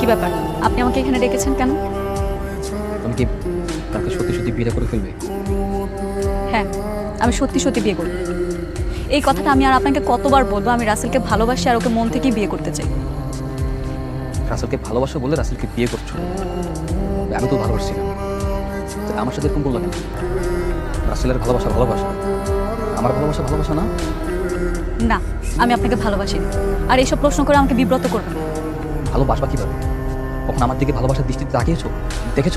কি ব্যাপার? আপনি আমাকে এখানে ডেকেছেন কেন? তুমি কি তাকে সত্যি সত্যি বিয়ে করে ফেলবে? হ্যাঁ আমি সত্যি সত্যি বিয়ে করব। এই কথাটা আমি আর আপনাকে কতবার বলব আমি রাসেলকে ভালোবাসি আর ওকে মন থেকেই বিয়ে করতে চাই। রাসেলকে ভালোবাসো বলে রাসেলকে বিয়ে করছ? আমি তো ভালোবাসছিলাম তো আমার সাথে এরকম বলল কেন? রাসেলের ভালোবাসা ভালোবাসা। আমার ভালোবাসা ভালোবাসা না? না আমি আপনাকে ভালোবাসি না। আর এইসব প্রশ্ন করে আমাকে বিব্রত করবেন না। ভালোবাসবা কীভাবে? কখন আমার দিকে ভালোবাসার দৃষ্টিতে তাকিয়েছো? দেখেছ?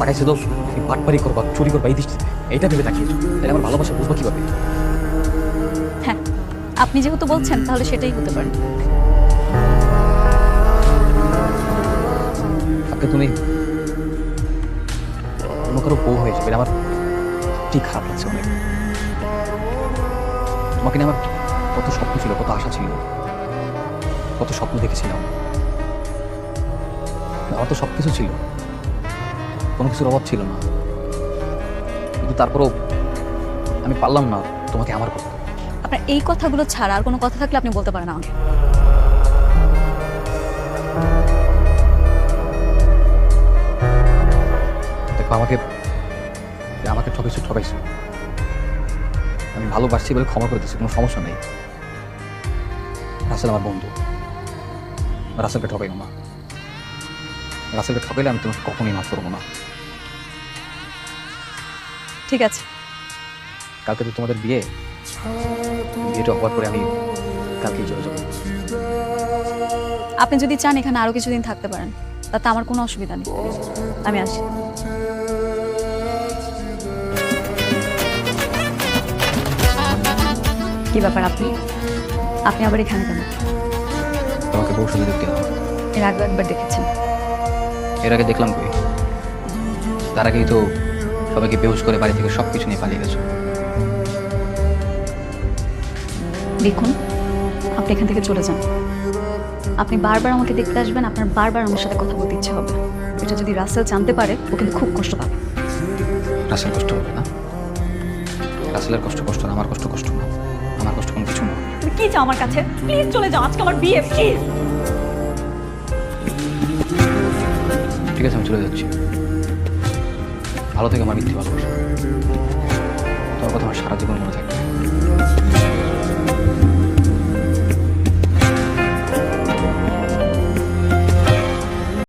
তাকাইছিল এই বাটপারি করবা চুরি করবা এই দৃষ্টিতে। এইটা ভেবে তাকিয়েছো। তাহলে আমার ভালোবাসা বুঝব কীভাবে? হ্যাঁ আপনি যেহেতু বলছেন তাহলে সেটাই হতে পারে। আজকে তুমি অন্য কারও বউ হয়ে যাবে আমার ঠিক খারাপ লাগছে অনেক। তোমাকে নিয়ে আমার কত স্বপ্ন ছিল কত আশা ছিল কত স্বপ্ন দেখেছিলাম। আমার তো সব কিছু ছিল। কোনো কিছুর অভাব ছিল না। কিন্তু তারপরও আমি পারলাম না তোমাকে আমার করতে আপনার এই কথাগুলো ছাড়া আর কোনো কথা থাকলে আপনি বলতে পারেন আমাকে। দেখো আমাকে আমাকে ঠকেছো ঠকাইছো। আমি ভালোবাসছি বলে ক্ষমা করে দিচ্ছি কোনো সমস্যা নেই। রাসেল আমার বন্ধু। রাসেলকে ঠকাই না। রাসেলকে ঠকাইলে আমি তোমাকে কখনই মাফ করব না। ঠিক আছে। কালকে তো তোমাদের বিয়ে। বিয়েটা হওয়ার পরে আমি কালকেই চলে যাব। আপনি যদি চান এখানে আরও কিছুদিন থাকতে পারেন তাতে আমার কোনো অসুবিধা নেই। আমি আসি। কি ব্যাপার আপনি? আপনি আবার এখানে কেন? তোমাকে বউ সাথে দেখতে হবে। এর আগে একবার দেখেছেন এর আগে দেখলাম কই? তার আগেই তো সবাইকে বেহুশ করে বাড়ি থেকে সব কিছু নিয়ে পালিয়ে গেছো। দেখুন আপনি এখান থেকে চলে যান। আপনি বারবার আমাকে দেখতে আসবেন আপনার বারবার আমার সাথে কথা বলতে ইচ্ছে হবে। এটা যদি রাসেল জানতে পারে ও কিন্তু খুব কষ্ট পাবে। রাসেল কষ্ট হবে না? রাসেলের কষ্ট কষ্ট না আমার কষ্ট কষ্ট না। আমার কষ্ট কোনো কিছু না। কি চাও আমার কাছে? প্লিজ চলে যাও আজকে আমার বিয়ে প্লিজ ঠিক আছে, আমি চলে যাচ্ছি। ভালো থেকে আমার মিথ্যে ভালোবাসা। তোমার কথা আমার সারা জীবন মনে থাকবে।